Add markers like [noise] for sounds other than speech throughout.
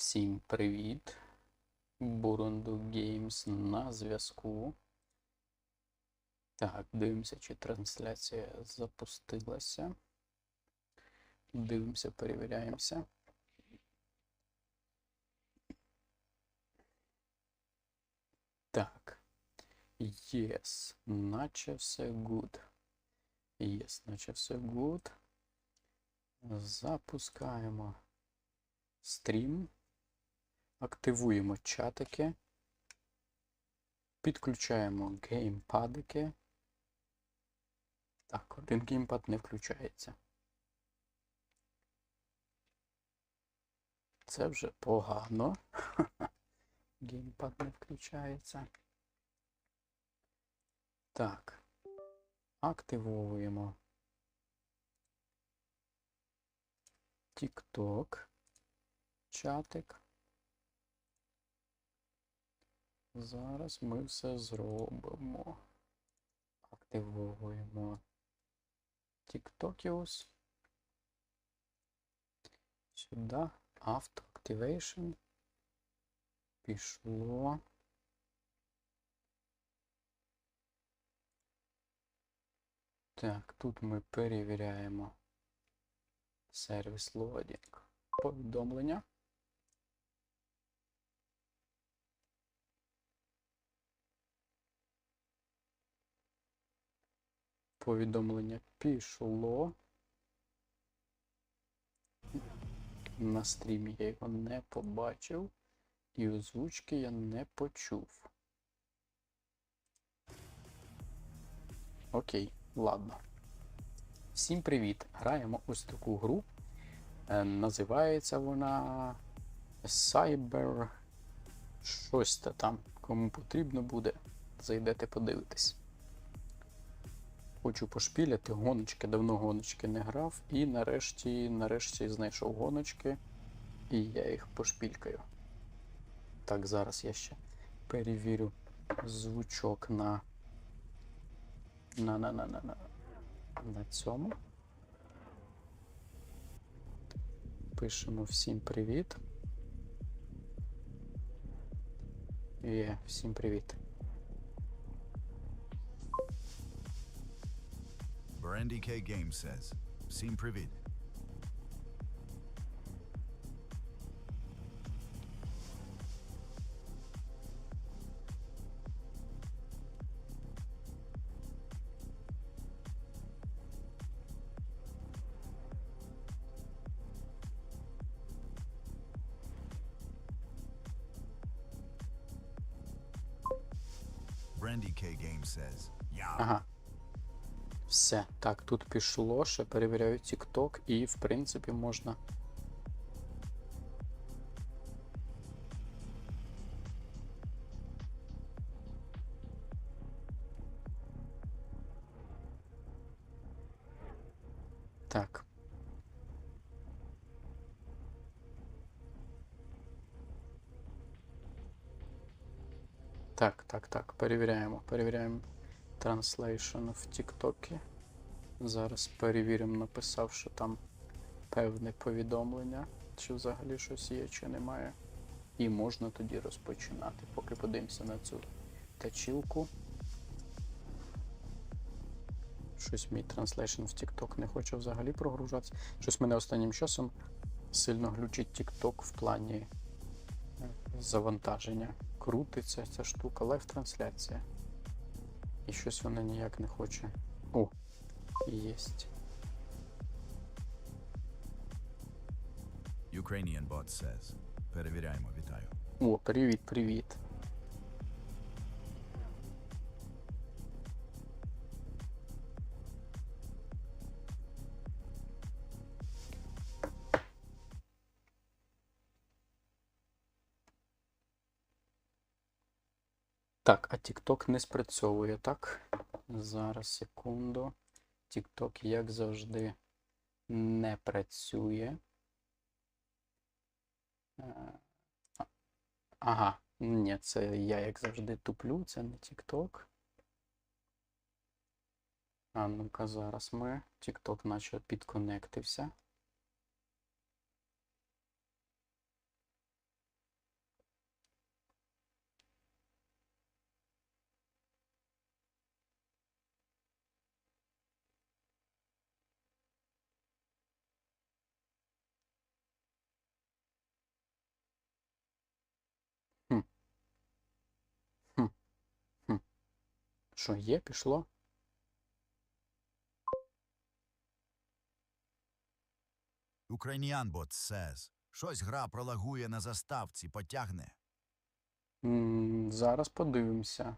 Всім привіт! Бурунду Games на зв'язку. Так, дивимося, чи трансляція запустилася. Дивимося, перевіряємося. Так. Yes, наче все good. Yes, наче все good. Запускаємо стрім. Активуємо чатики. Підключаємо геймпадики. Так, один геймпад не включається. Це вже погано. [laughs] Геймпад не включається. Так. Активовуємо TikTok. Чатик. Зараз ми все зробимо. Активовуємо TikTokius. Сюди. Auto Activation. Пішло. Так, тут ми перевіряємо сервіс лодінг. Повідомлення. Повідомлення пішло. На стрімі я його не побачив. І озвучки я не почув. Окей, ладно. Всім привіт! Граємо ось таку гру. Е, Називається вона Cyber. щось там. Кому потрібно буде, зайдете подивитись. Хочу пошпіляти гоночки, давно гоночки не грав, і нарешті, нарешті знайшов гоночки, і я їх пошпількаю. Так, зараз я ще перевірю звучок на. На на на на на на цьому. Пишемо всім привіт. Є, всім привіт. Brandy K Games says, Всім привіт. Brandy K Games says, Я. Ага. Все. Так, тут пішло, ще перевіряю TikTok і, в принципі, можна. Так. Так, так, так. Перевіряємо. Перевіряємо Translation в TikTok. Зараз перевіримо, написав, що там певне повідомлення, чи взагалі щось є, чи немає. І можна тоді розпочинати. Поки подивимося на цю тачілку. Щось мій транслейшн в TikTok не хоче взагалі прогружатися. Щось мене останнім часом сильно глючить TikTok в плані е, завантаження. Крутиться ця штука, лайв-трансляція. І щось вона ніяк не хоче. О, єсть. Ukrainian bot says. Перевіряємо, вітаю. О, привіт, привіт. Так, а TikTok не спрацьовує, так? Зараз, секунду. TikTok, як завжди, не працює. Е, Ага, ні, це я як завжди туплю, це не TikTok. А ну-ка, зараз ми. TikTok наче підконектився. Що, є, пішло? Bot says. Щось гра пролагує на заставці, потягне. М, Зараз подивимося.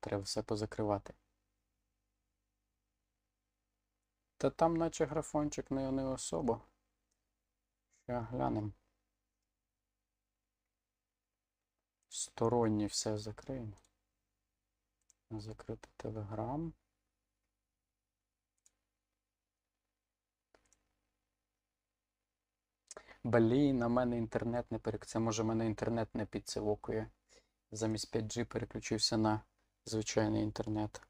Треба все позакривати. Та там наче графончик не, не особо. Ща глянем. Сторонні все закриємо. Закрити телеграм. Блін, на мене інтернет не перек... Це може мене інтернет не підсивокує. Замість 5G переключився на звичайний інтернет.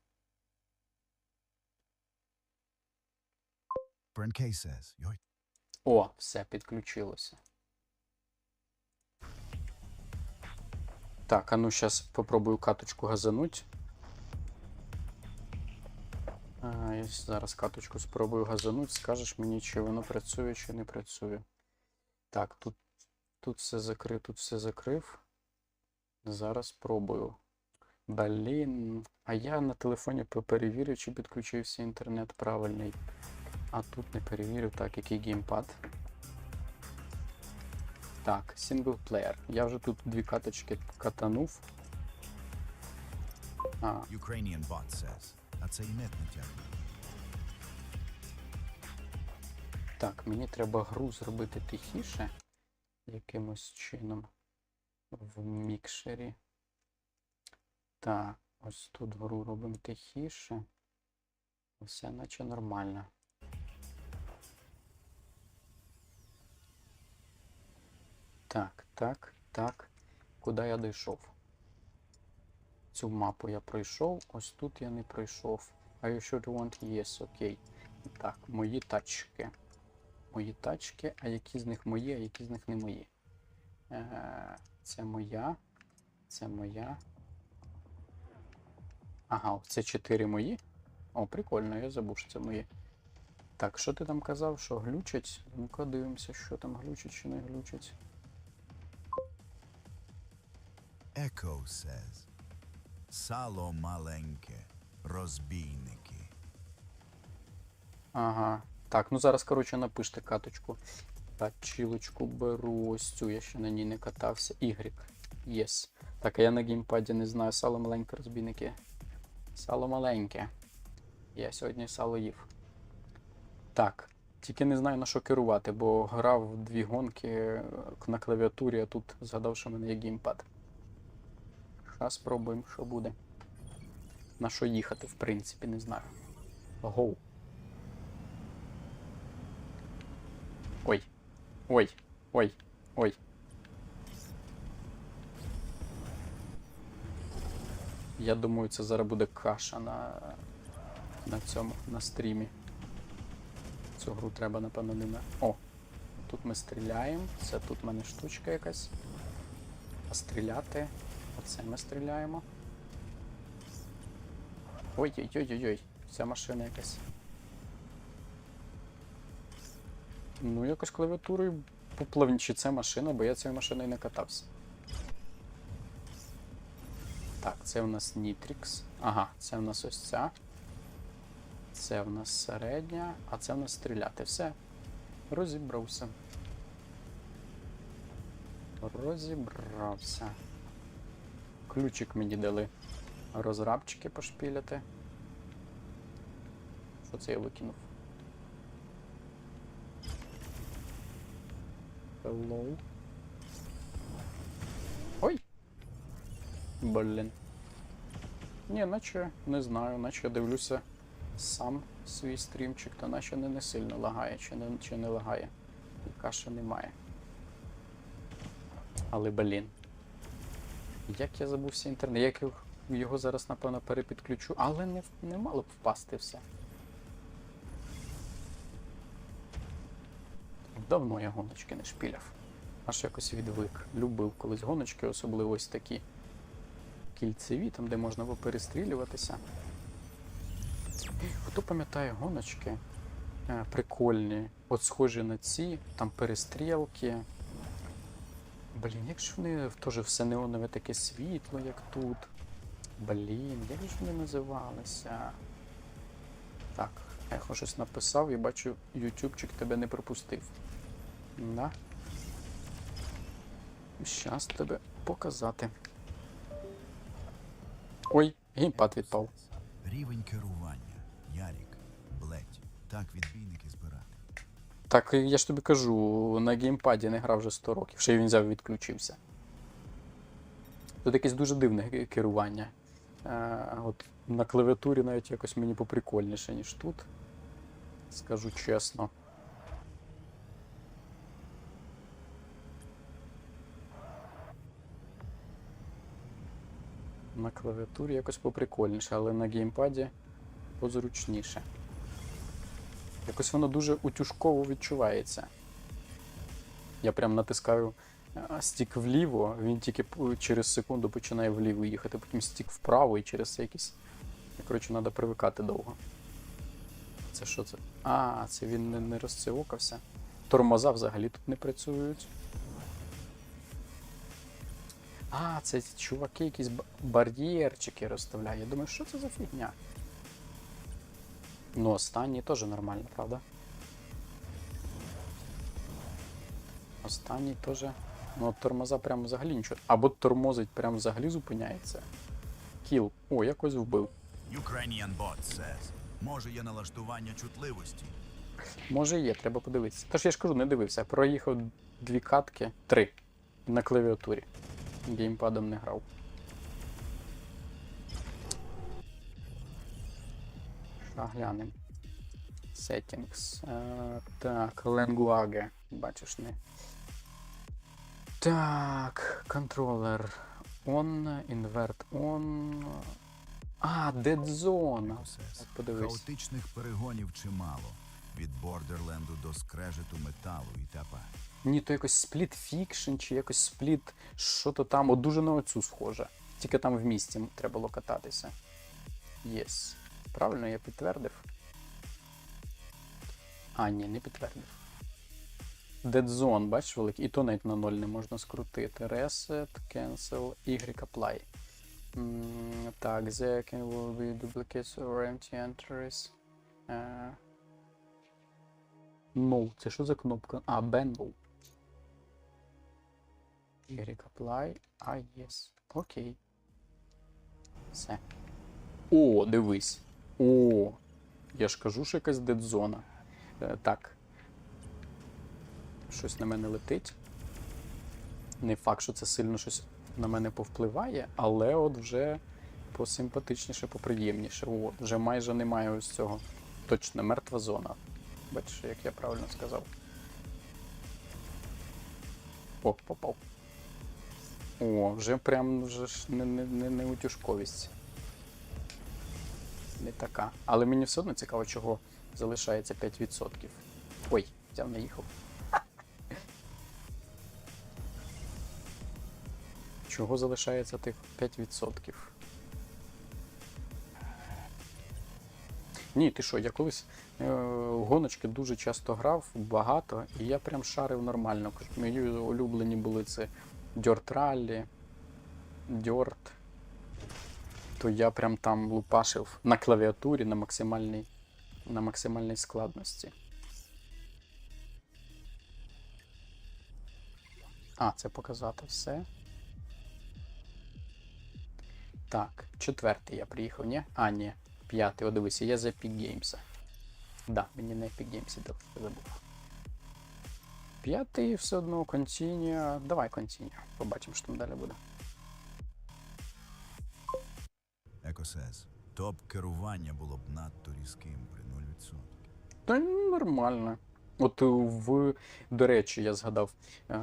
О, все, підключилося. Так, а ну зараз попробую каточку газануть. Зараз каточку спробую газануть. Скажеш мені, чи воно працює, чи не працює. Так, тут, тут все закрив, тут все закрив. Зараз спробую. Блін, а я на телефоні перевірю, чи підключився інтернет правильний. А тут не перевірю. Так, який геймпад. Так, синглплеєр. Я вже тут дві каточки катанув. А, Ukrainian bot says. А це і нет. Так, мені треба гру зробити тихіше. Якимось чином. В мікшері. Так, ось тут гру робимо тихіше. Все наче нормально. Так, так, так. Куди я дійшов? Цю мапу я пройшов, ось тут я не пройшов. Are you you want? Yes, окей. Так, мої тачки. Мої тачки, а які з них мої, а які з них не мої. Е, це моя. Це моя. Ага, це чотири мої. О, прикольно, я забув, що це мої. Так, що ти там казав, що глючить? Ну-ка дивимося, що там глючить чи не глючить. Echo says. Сало маленьке. Розбійники. Ага. Так, ну зараз, коротше, напиште каточку. Тачілочку беру ось цю, я ще на ній не катався. Y. Yes. Так, а я на геймпаді не знаю. Сало маленьке, розбійники. Сало маленьке. Я сьогодні сало їв. Так. Тільки не знаю на що керувати, бо грав в дві гонки е, на клавіатурі, а тут згадав, що в мене є геймпад. Зараз спробуємо, що буде. На що їхати, в принципі, не знаю. Гоу. Ой. Ой. Ой. Ой. Я думаю, це зараз буде каша на, на цьому, на стрімі. Цю гру треба, напевно, не на. О! Тут ми стріляємо. Це тут в мене штучка якась. А стріляти. Оце ми стріляємо. Ой-ой-ой-ой-ой. Ця машина якась. Ну, якось клавіатурою поплавнічі це машина, бо я цією машиною не катався. Так, це у нас Nitrix. Ага, це у нас ось ця. Це в нас середня, а це в нас стріляти. Все. Розібрався. Розібрався. Ключик мені дали. Розрабчики пошпіляти. Що це я викинув? Hello. Ой! Блін. Ні, наче не знаю, наче дивлюся сам свій стрімчик, то наче не, не сильно лагає, чи не, чи не лагає. Каші немає. Але блін. Як я забувся інтернет, як його зараз, напевно, перепідключу, але не, не мало б впасти все. Давно я гоночки не шпіляв. Аж якось відвик. Любив колись гоночки, особливо ось такі кільцеві, там де можна поперестрілюватися. Хто пам'ятає гоночки? Е, Прикольні. От схожі на ці, там перестрілки. Блін, як ж вони теж все неонове таке світло, як тут. Блін, як ж вони називалися? Так, ехо щось написав і бачу, ютубчик тебе не пропустив. Да? Щас тебе показати. Ой, геймпад відпав. Рівень керування. Ярік. Блеть. Так відбійники збирати. Так, я ж тобі кажу, на геймпаді не грав вже 100 років, ще й він взяв і відключився. Тут якесь дуже дивне керування. Е, от на клавіатурі навіть якось мені поприкольніше, ніж тут. Скажу чесно. На клавіатурі якось поприкольніше, але на геймпаді позручніше. Якось воно дуже утюжково відчувається. Я прям натискаю стік вліво, він тільки через секунду починає вліво їхати, потім стік вправо і через. І, Коротше, треба привикати довго. Це що це? А, це він не розцивокався. Тормоза взагалі тут не працюють. А, це чуваки якісь бар'єрчики розставляють. Я думаю, що це за фігня? Ну, останній теж нормально, правда? Останній теж. Ну, тормоза прям взагалі нічого. Або тормозить прям взагалі зупиняється. Кіл. О, якось вбив. Ukrainian bot says. Може є налаштування чутливості. Може є, треба подивитися. Тож я ж кажу, не дивився. Проїхав дві катки, три на клавіатурі. Геймпадом не грав. Що глянемо. Settings. Е, так, Language. Бачиш, не. Так, контролер. On, invert on. А, Dead Zone. От подивись. Хаотичних перегонів чимало. Від Бордерленду до скрежету металу і т.п. Ні, то якось спліт фікшн, чи якось спліт, що то там, от дуже на оцю схоже. Тільки там в місті треба було кататися. Єс. Правильно, я підтвердив. А, ні, не підтвердив. Dead Zone, бачиш, великий, і то навіть на ноль не можна скрутити. Reset, cancel, Y apply. М, так, there will be duplicates or empty entries. Е, No, це що за кнопка? А, bundle. Y apply. А, yes. Окей. Все. О, дивись. О. Я ж кажу, що якась дедзона. Е, так. Щось на мене летить. Не факт, що це сильно щось на мене повпливає, але от вже посимпатичніше, поприємніше. О, вже майже немає ось цього. Точно мертва зона. Бачиш, як я правильно сказав. О, попав. О, вже прям вже ж не, не, не, не утюжковість. Не така. Але мені все одно цікаво, чого залишається 5%. Ой, взяв наїхав. Чого залишається тих 5%? Ні, ти що, я колись е, гоночки дуже часто грав, багато, і я прям шарив нормально. Мої улюблені були це Dirt Rally, Dirt. То я прям там лупашив на клавіатурі на максимальній, на максимальній складності. А, це показати все. Так, четвертий я приїхав, ні? А, ні. П'ятий, о, дивися, я з Epic Games. Да, мені на Epic Games дав, забув. П'ятий все одно continue. Давай continue. Побачимо, що там далі буде. Екосез. Топ керування було б надто різким при 0%. Та нормально. От е, в. До речі, я згадав. е,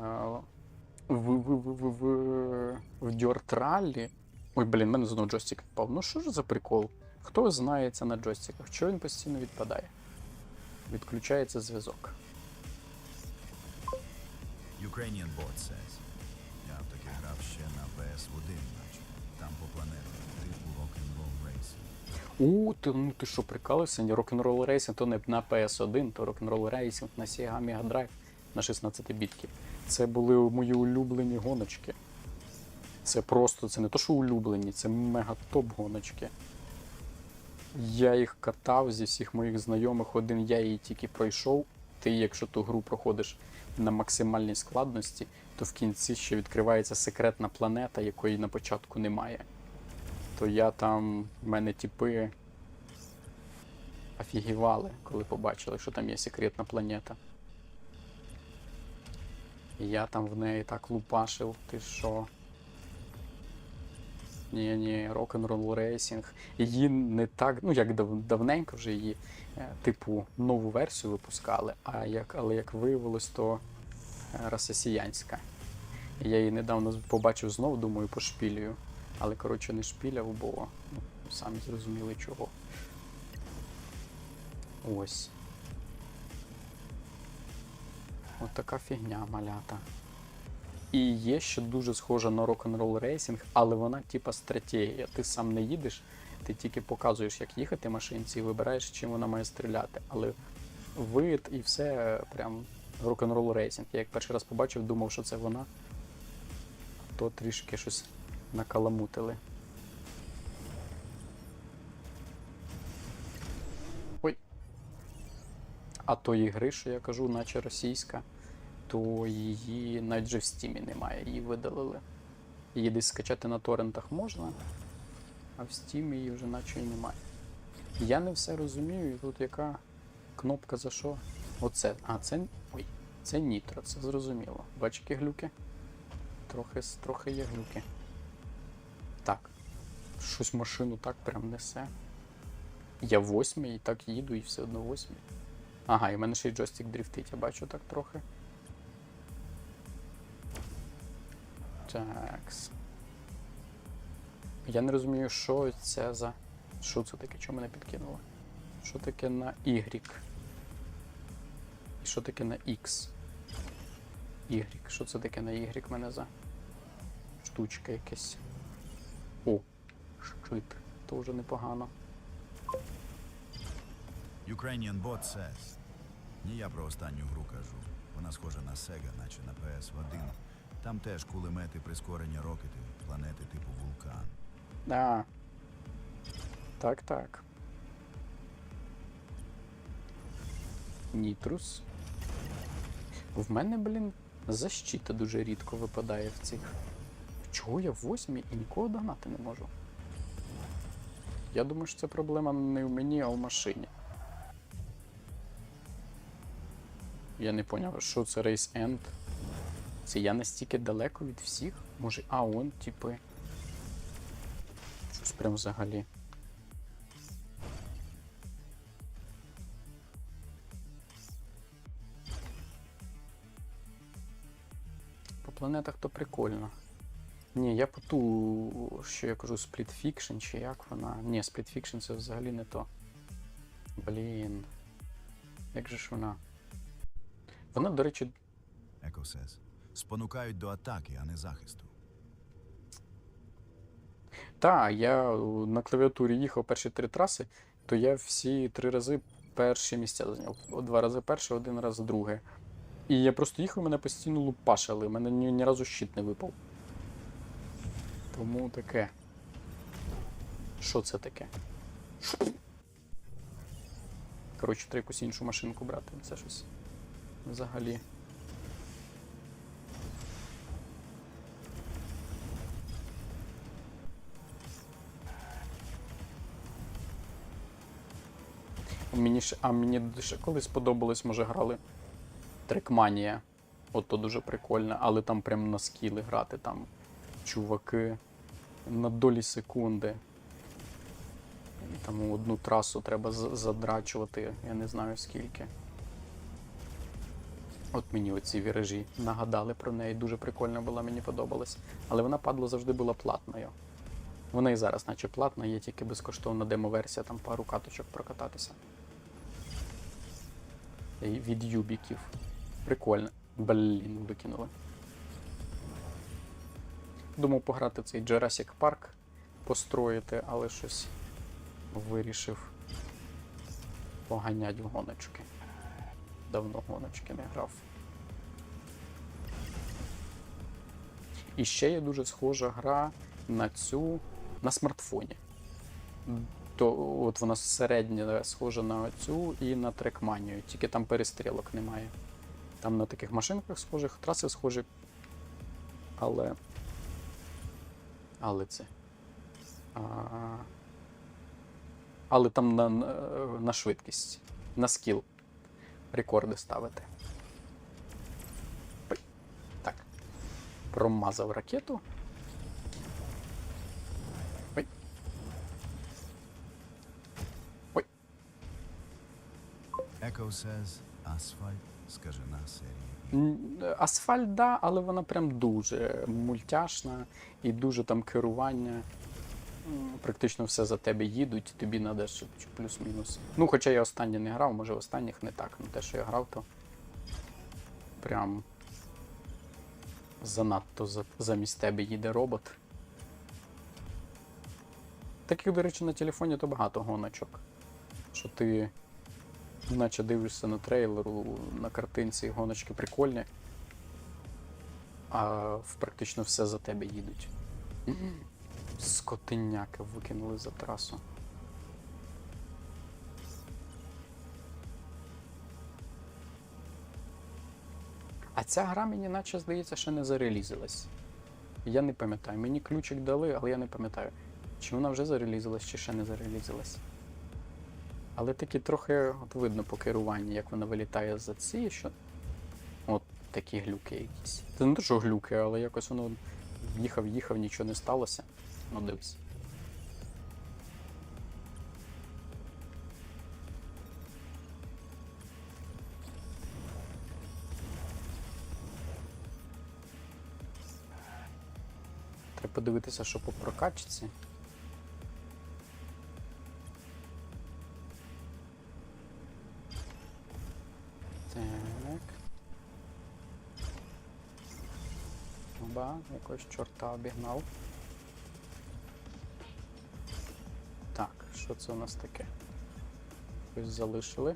В, в, в, в, в, в Dirt Rally. Ой, блін, в мене знову джойстик впав. Ну що ж за прикол? Хто знається на джойстиках? Чого він постійно відпадає? Відключається зв'язок. Ukrainian bot says. Я таки грав ще на PS1, наче. Там по планетах, типу Rock'n'Roll Racing. У, ти, ну ти що, прикалився? Rock'n'Roll Racing то не на PS1, то Rock'n'Roll Racing на Sega Mega Drive на 16 бітки. Це були мої улюблені гоночки. Це просто, це не то, що улюблені, це мега топ гоночки. Я їх катав зі всіх моїх знайомих, один я її тільки пройшов. Ти, якщо ту гру проходиш на максимальній складності, то в кінці ще відкривається секретна планета, якої на початку немає. То я там, в мене типи офігівали, коли побачили, що там є секретна планета. І я там в неї так лупашив, ти що? Ні, ні, Rock'n'Roll Racing. Її не так, ну як дав, давненько вже її, е, типу, нову версію випускали, а як, але як виявилось, то е, росіянська. Я її недавно побачив знов, думаю, пошпілюю. Але коротше не шпіляв, бо ну, самі зрозуміли чого. Ось. От така фігня малята. І є ще дуже схожа на Rock'n'Roll Racing, але вона типа стратегія. Ти сам не їдеш, ти тільки показуєш, як їхати машинці, і вибираєш, чим вона має стріляти. Але вид і все прям Rock'n'Roll Racing. Я як перший раз побачив, думав, що це вона. То трішки щось накаламутили. Ой. А тої гри, що я кажу, наче російська, то її навіть вже в стімі немає, її видалили. Її десь скачати на торрентах можна, а в стімі її вже наче і немає. Я не все розумію, і тут яка кнопка за що? Оце. А, це. Ой, це нітро, це зрозуміло. Бач, які глюки? Трохи, трохи є глюки. Так. Щось машину так прям несе. Я восьмий і так їду, і все одно восьмий. Ага, і в мене ще й джойстик дрифтить, я бачу так трохи. Такс. Я не розумію, що це за. Що це таке? Чому мене підкинуло? Що таке на Y? І що таке на X? Y. Що це таке на Y мене за? Штучка якась. О, щит. То вже непогано. Ukrainian Bot says. Ні, я про останню гру кажу. Вона схожа на Sega, наче на PS1. Там теж кулемети, прискорення рокети, планети типу вулкан. А. Так, так. Нітрус. В мене, блін, защита дуже рідко випадає в цих. Чого я в восьмій і нікого догнати не можу? Я думаю, що це проблема не в мені, а в машині. Я не поняв, що це Race End. Це я настільки далеко від всіх? Може, а он, типи. Щось прям взагалі. По планетах то прикольно. Ні, я по ту, що я кажу, Fiction, чи як вона. Ні, Fiction це взагалі не то. Блін. Як же ж вона? Вона, до речі, Echo says. Спонукають до атаки, а не захисту. Та, я е, на клавіатурі їхав перші три траси, то я всі три рази перші місця зайняв. Два рази перше, один раз друге. І я просто їхав, мене постійно лупашили, мене ні, ні разу щит не випав. Тому таке. Що це таке? Коротше, треба якусь іншу машинку брати. Це щось взагалі. Мені ще, а мені ще колись сподобалось, може, грали Трекманія. От то дуже прикольно, але там прям на скіли грати, там чуваки на долі секунди. Там одну трасу треба задрачувати, я не знаю скільки. От мені оці віражі нагадали про неї, дуже прикольно була, мені подобалась. Але вона падла завжди була платною. Вона і зараз, наче платна, є тільки безкоштовна демо-версія, там пару каточок прокататися. Від юбіків. Прикольно. Блін, викинули. Думав пограти цей Jurassic Park, построїти, але щось вирішив поганять в гоночки. Давно гоночки не грав. І ще є дуже схожа гра на цю на смартфоні. То от вона середня схожа на цю і на трекманію, тільки там перестрілок немає. Там на таких машинках схожих, траси схожі. Але. Але це. А... Але там на, на швидкість, на скіл. Рекорди ставити. Так. Промазав ракету. Асфальт да, але вона прям дуже мультяшна і дуже там керування. Практично все за тебе їдуть, тобі треба плюс-мінус. Ну, хоча я останнє не грав, може останніх не так. Ну те, що я грав, то прям занадто за, замість тебе їде робот. Таких, до речі, на телефоні то багато гоночок. Що ти наче дивишся на трейлеру, на картинці гоночки прикольні, а практично все за тебе їдуть. Скотиняки викинули за трасу. А ця гра мені наче здається, ще не зарелізилась. Я не пам'ятаю. Мені ключик дали, але я не пам'ятаю, чи вона вже зарелізилась, чи ще не зарелізилась. Але таки трохи от видно по керуванні, як вона вилітає за ці, що. От такі глюки якісь. Це не те, що глюки, але якось воно їхав, їхав, нічого не сталося. Ну дивись. Треба подивитися, що по прокачці. Оба, якогось чорта обігнав. Так, що це у нас таке? Щось залишили.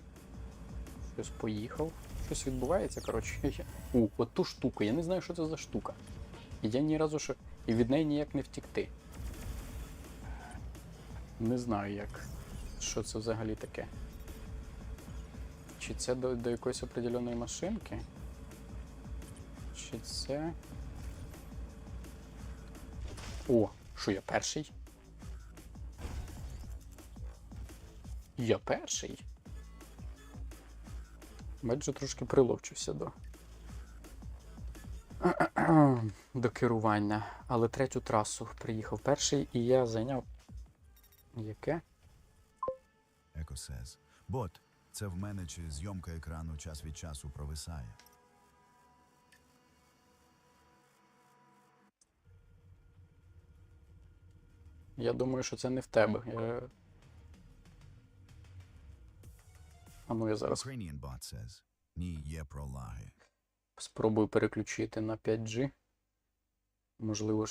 Щось поїхав. Щось відбувається, коротше. [laughs] У, от ту штуку. Я не знаю, що це за штука. І я ні разу ще. І від неї ніяк не втікти. Не знаю як. Що це взагалі таке. Чи це до, до якоїсь определеної машинки? Чи це. О, що я перший? Я перший? Бачу, трошки приловчився до. до керування. Але третю трасу приїхав перший, і я зайняв. Яке? Says. Бот, це в мене чи зйомка екрану час від часу провисає. Я думаю, що це не в тебе. Я... А ну я зараз спробую переключити на 5G. Можливо,